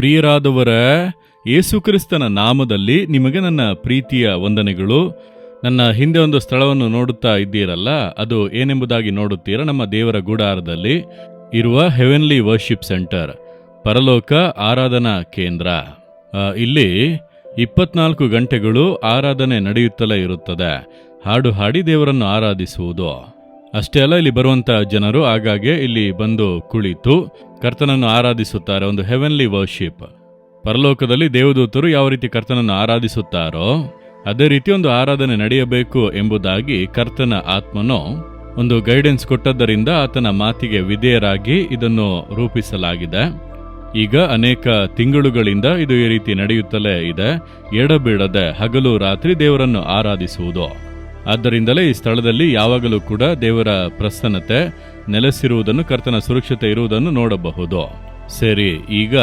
ಪ್ರಿಯರಾದವರ, ಯೇಸುಕ್ರಿಸ್ತನ ನಾಮದಲ್ಲಿ ನಿಮಗೆ ನನ್ನ ಪ್ರೀತಿಯ ವಂದನೆಗಳು. ನನ್ನ ಹಿಂದೆ ಒಂದು ಸ್ಥಳವನ್ನು ನೋಡುತ್ತಾ ಇದ್ದೀರಲ್ಲ, ಅದು ಏನೆಂಬುದಾಗಿ ನೋಡುತ್ತೀರಾ ನಮ್ಮ ದೇವರ ಗುಡಾರದಲ್ಲಿ. ಇರುವ ಹೆವೆನ್ಲಿ ವರ್ಷಿಪ್ ಸೆಂಟರ್ ಪರಲೋಕ ಆರಾಧನಾ ಕೇಂದ್ರ. ಇಲ್ಲಿ ಇಪ್ಪತ್ನಾಲ್ಕು ಗಂಟೆಗಳು ಆರಾಧನೆ ನಡೆಯುತ್ತಲೇ ಇರುತ್ತದೆ. ಹಾಡು ಹಾಡಿ ದೇವರನ್ನು ಆರಾಧಿಸುವುದು. ಅಷ್ಟೇ ಅಲ್ಲ, ಇಲ್ಲಿ ಬರುವಂತ ಜನರು ಆಗಾಗ್ಗೆ ಇಲ್ಲಿ ಬಂದು ಕುಳಿತು ಕರ್ತನನ್ನು ಆರಾಧಿಸುತ್ತಾರೆ, ಒಂದು ಹೆವೆನ್ಲಿ ವರ್ಷಿಪ್ ಪರಲೋಕದಲ್ಲಿ ದೇವದೂತರು ಯಾವ ರೀತಿ ಕರ್ತನನ್ನು ಆರಾಧಿಸುತ್ತಾರೋ, ಅದೇ ರೀತಿ ಒಂದು ಆರಾಧನೆ ನಡೆಯಬೇಕು ಎಂಬುದಾಗಿ ಕರ್ತನ ಆತ್ಮನು ಒಂದು ಗೈಡೆನ್ಸ್ ಕೊಟ್ಟದ್ದರಿಂದ ಆತನ ಮಾತಿಗೆ ವಿಧೇಯರಾಗಿ ಇದನ್ನು ರೂಪಿಸಲಾಗಿದೆ. ಈಗ ಅನೇಕ ತಿಂಗಳುಗಳಿಂದ ಇದು ಈ ರೀತಿ ನಡೆಯುತ್ತಲೇ ಇದೆ. ಎಡಬಿಡದೆ ಹಗಲು ರಾತ್ರಿ ದೇವರನ್ನು ಆರಾಧಿಸುವುದು. ಆದ್ದರಿಂದಲೇ ಈ ಸ್ಥಳದಲ್ಲಿ ಯಾವಾಗಲೂ ಕೂಡ ದೇವರ ಪ್ರಸನ್ನತೆ ನೆಲೆಸಿರುವುದನ್ನು, ಕರ್ತನ ಸುರಕ್ಷತೆ ಇರುವುದನ್ನು ನೋಡಬಹುದು. ಸರಿ, ಈಗ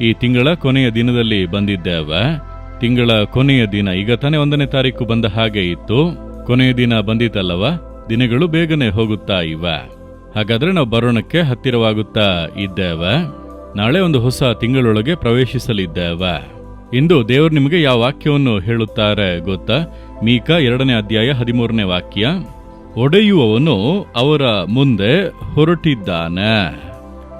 ಈ ತಿಂಗಳ ಕೊನೆಯ ದಿನದಲ್ಲಿ ಬಂದಿದ್ದೇವೆ. ತಿಂಗಳ ಕೊನೆಯ ದಿನ, ಈಗ ತಾನೇ ಒಂದನೇ ತಾರೀಕು ಬಂದ ಹಾಗೆ ಇತ್ತು. ಕೊನೆಯ ದಿನ ಬಂದಿತ್ತಲ್ಲವ ದಿನಗಳು ಬೇಗನೆ ಹೋಗುತ್ತಾ ಇವೆ. ಹಾಗಾದ್ರೆ ನಾವು ಬರೋಣಕ್ಕೆ ಹತ್ತಿರವಾಗುತ್ತಾ ಇದ್ದೇವೆ. ನಾಳೆ ಒಂದು ಹೊಸ ತಿಂಗಳೊಳಗೆ ಪ್ರವೇಶಿಸಲಿದ್ದೇವೆ. ಇಂದು ದೇವರು ನಿಮಗೆ ಯಾವ ವಾಕ್ಯವನ್ನು ಹೇಳುತ್ತಾರೆ ಗೊತ್ತಾ? ಮೀಕ ಎರಡನೇ ಅಧ್ಯಾಯ ಹದಿಮೂರನೇ ವಾಕ್ಯ, ಒಡೆಯುವವನು ಅವರ ಮುಂದೆ ಹೊರಟಿದ್ದಾನೆ.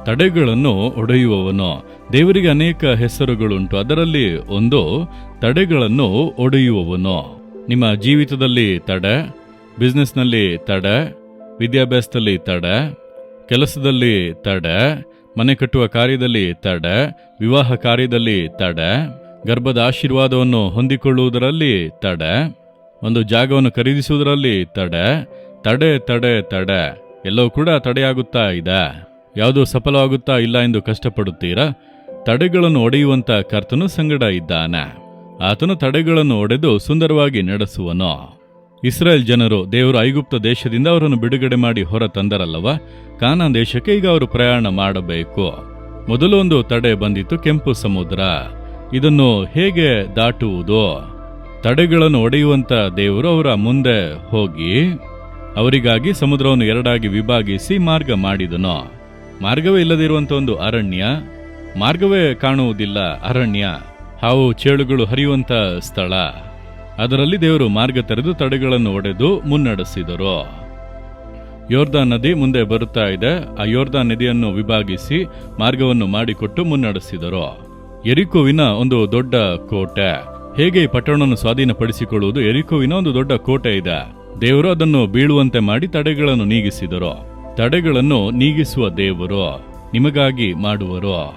ತಡೆಗಳನ್ನು ಒಡೆಯುವವನು. ದೇವರಿಗೆ ಅನೇಕ ಹೆಸರುಗಳುಂಟು. ಅದರಲ್ಲಿ ಒಂದು, ತಡೆಗಳನ್ನು ಒಡೆಯುವವನು. ನಿಮ್ಮ ಜೀವಿತದಲ್ಲಿ ತಡೆ, ಬಿಸ್ನೆಸ್ನಲ್ಲಿ ತಡೆ, ವಿದ್ಯಾಭ್ಯಾಸದಲ್ಲಿ ತಡೆ, ಕೆಲಸದಲ್ಲಿ ತಡೆ, ಮನೆ ಕಟ್ಟುವ ಕಾರ್ಯದಲ್ಲಿ ತಡೆ, ವಿವಾಹ ಕಾರ್ಯದಲ್ಲಿ ತಡೆ, ಗರ್ಭದ ಆಶೀರ್ವಾದವನ್ನು ಹೊಂದಿಕೊಳ್ಳುವುದರಲ್ಲಿ ತಡೆ ಒಂದು ಜಾಗವನ್ನು ಖರೀದಿಸುವುದರಲ್ಲಿ ತಡೆ ತಡೆ ತಡೆ ತಡೆ. ಎಲ್ಲವೂ ಕೂಡ ತಡೆಯಾಗುತ್ತಾ ಇದೆ. ಯಾವುದು ಸಫಲವಾಗುತ್ತಾ ಇಲ್ಲ ಎಂದು ಕಷ್ಟಪಡುತ್ತೀರಾ? ತಡೆಗಳನ್ನು ಒಡೆಯುವಂತ ಕರ್ತನು ಸಂಗಡ ಇದ್ದಾನೆ. ಆತನು ತಡೆಗಳನ್ನು ಒಡೆದು ಸುಂದರವಾಗಿ ನಡೆಸುವನು. ಇಸ್ರೇಲ್ ಜನರು ದೇವರು ಐಗುಪ್ತ ದೇಶದಿಂದ ಅವರನ್ನು ಬಿಡುಗಡೆ ಮಾಡಿ ಹೊರ ತಂದರಲ್ಲವ? ಕಾನಾನ್ ದೇಶಕ್ಕೆ ಈಗ ಅವರು ಪ್ರಯಾಣ ಮಾಡಬೇಕು. ಮೊದಲೊಂದು ತಡೆ ಬಂದಿತ್ತು ಕೆಂಪು ಸಮುದ್ರ. ಇದನ್ನು ಹೇಗೆ ದಾಟುವುದು? ತಡೆಗಳನ್ನು ಒಡೆಯುವಂತ ದೇವರು ಅವರ ಮುಂದೆ ಹೋಗಿ ಅವರಿಗಾಗಿ ಸಮುದ್ರವನ್ನು ಎರಡಾಗಿ ವಿಭಾಗಿಸಿ ಮಾರ್ಗ ಮಾಡಿದನು. ಮಾರ್ಗವೇ ಇಲ್ಲದಿರುವಂತ ಒಂದು ಅರಣ್ಯ, ಮಾರ್ಗವೇ ಕಾಣುವುದಿಲ್ಲ ಅರಣ್ಯ, ಹಾವು ಚೇಳುಗಳು ಹರಿಯುವಂತ ಸ್ಥಳ. ಅದರಲ್ಲಿ ದೇವರು ಮಾರ್ಗ ತೆರೆದು ತಡೆಗಳನ್ನು ಒಡೆದು ಮುನ್ನಡೆಸಿದರು. ಯೋರ್ಧಾ ನದಿ ಮುಂದೆ ಬರುತ್ತಾ ಇದೆ. ಆ ಯೋರ್ಧಾ ನದಿಯನ್ನು ವಿಭಾಗಿಸಿ ಮಾರ್ಗವನ್ನು ಮಾಡಿಕೊಟ್ಟು ಮುನ್ನಡೆಸಿದರು. ಎರಿಕೋವಿನ ಒಂದು ದೊಡ್ಡ ಕೋಟೆ ಹೇಗೆ ಈ ಪಟ್ಟಣವನ್ನು ಸ್ವಾಧೀನಪಡಿಸಿಕೊಳ್ಳುವುದು? ಎರಿಕೋವಿನ ಒಂದು ದೊಡ್ಡ ಕೋಟೆ ಇದೆ. ದೇವರು ಅದನ್ನು ಬೀಳುವಂತೆ ಮಾಡಿ ತಡೆಗಳನ್ನು ನೀಗಿಸಿದರು. ತಡೆಗಳನ್ನು ನೀಗಿಸುವ ದೇವರು ನಿಮಗಾಗಿ ಮಾಡುವರು.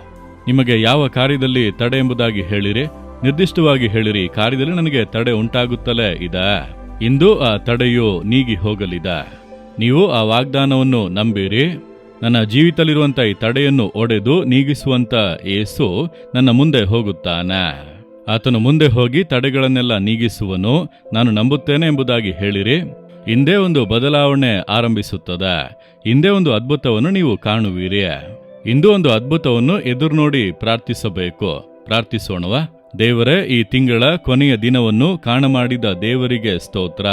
ನಿಮಗೆ ಯಾವ ಕಾರ್ಯದಲ್ಲಿ ತಡೆ ಎಂಬುದಾಗಿ ಹೇಳಿರಿ? ನಿರ್ದಿಷ್ಟವಾಗಿ ಹೇಳಿರಿ ಕಾರ್ಯದಲ್ಲಿ ನನಗೆ ತಡೆ ಉಂಟಾಗುತ್ತಲೇ ಇದೆ. ಇಂದು ಆ ತಡೆಯು ನೀಗಿ ಹೋಗಲಿದೆ. ನೀವು ಆ ವಾಗ್ದಾನವನ್ನು ನಂಬಿರಿ. ನನ್ನ ಜೀವಿತಲಿರುವಂತ ಈ ತಡೆಯನ್ನು ಒಡೆದು ನೀಗಿಸುವಂತ ಏಸು ನನ್ನ ಮುಂದೆ ಹೋಗುತ್ತಾನೆ. ಆತನು ಮುಂದೆ ಹೋಗಿ ತಡೆಗಳನ್ನೆಲ್ಲ ನೀಗಿಸುವನು. ನಾನು ನಂಬುತ್ತೇನೆ ಎಂಬುದಾಗಿ ಹೇಳಿರಿ. ಹಿಂದೆ ಒಂದು ಬದಲಾವಣೆ ಆರಂಭಿಸುತ್ತದೆ. ಹಿಂದೆ ಒಂದು ಅದ್ಭುತವನ್ನು ನೀವು ಕಾಣುವಿರಿ. ಇಂದು ಒಂದು ಅದ್ಭುತವನ್ನು ಎದುರು ನೋಡಿ ಪ್ರಾರ್ಥಿಸಬೇಕು. ಪ್ರಾರ್ಥಿಸೋಣವ. ದೇವರೇ, ಈ ತಿಂಗಳ ಕೊನೆಯ ದಿನವನ್ನು ಕಾಣಮಾಡಿದ ದೇವರಿಗೆ ಸ್ತೋತ್ರ.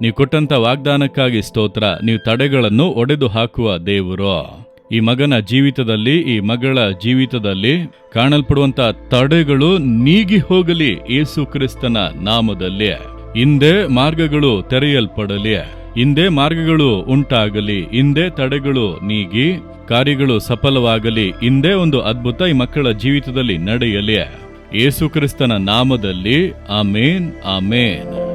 ನೀವು ಕೊಟ್ಟಂತ ವಾಗ್ದಾನಕ್ಕಾಗಿ ಸ್ತೋತ್ರ. ನೀವು ತಡೆಗಳನ್ನು ಒಡೆದು ಹಾಕುವ ದೇವರು. ಈ ಮಗನ ಜೀವಿತದಲ್ಲಿ, ಈ ಮಗಳ ಜೀವಿತದಲ್ಲಿ ಕಾಣಲ್ಪಡುವಂತ ತಡೆಗಳು ನೀಗಿ ಹೋಗಲಿ ಏಸು ಕ್ರಿಸ್ತನ ನಾಮದಲ್ಲಿ. ಹಿಂದೆ ಮಾರ್ಗಗಳು ತೆರೆಯಲ್ಪಡಲಿ. ಹಿಂದೆ ಮಾರ್ಗಗಳು ಉಂಟಾಗಲಿ. ಹಿಂದೆ ತಡೆಗಳು ನೀಗಿ, ಕಾರ್ಯಗಳು ಸಫಲವಾಗಲಿ. ಹಿಂದೆ ಒಂದು ಅದ್ಭುತ ಈ ಮಕ್ಕಳ ಜೀವಿತದಲ್ಲಿ ನಡೆಯಲಿ. ಯೇಸು ಕ್ರಿಸ್ತನ ನಾಮದಲ್ಲಿ, ಆಮೇನ್ ಆಮೇನ್.